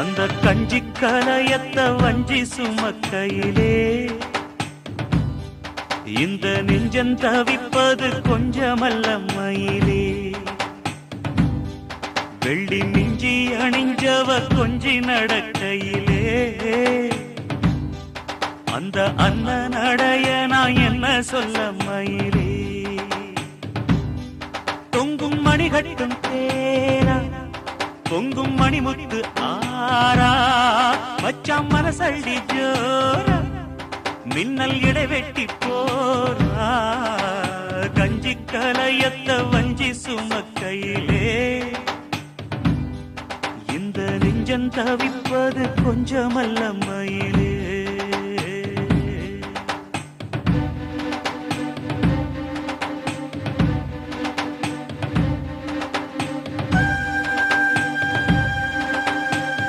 அந்த கஞ்சி கலையத்த வஞ்சி சுமக்கையிலே. இந்த நெஞ்சம் தவிப்பது கொஞ்சமல்ல மயிலே. வெள்ளி மிஞ்சி அணிஞ்சவ கொஞ்சி நடக்கையிலே. அந்த அண்ணன் அடைய நான் என்ன சொல்ல மயிலே. தொங்கும் மணிகட்டும் தேரா பொங்கும் மணிமுத்து ஆரா மச்சாம் மனசள்ளி ஜோரா மின்னல் இடைவெட்டி போரா கஞ்சி கலையத்த வஞ்சி சுமக்கையிலே இந்த நெஞ்சம் தவிப்பது கொஞ்சமல்ல மயிலே.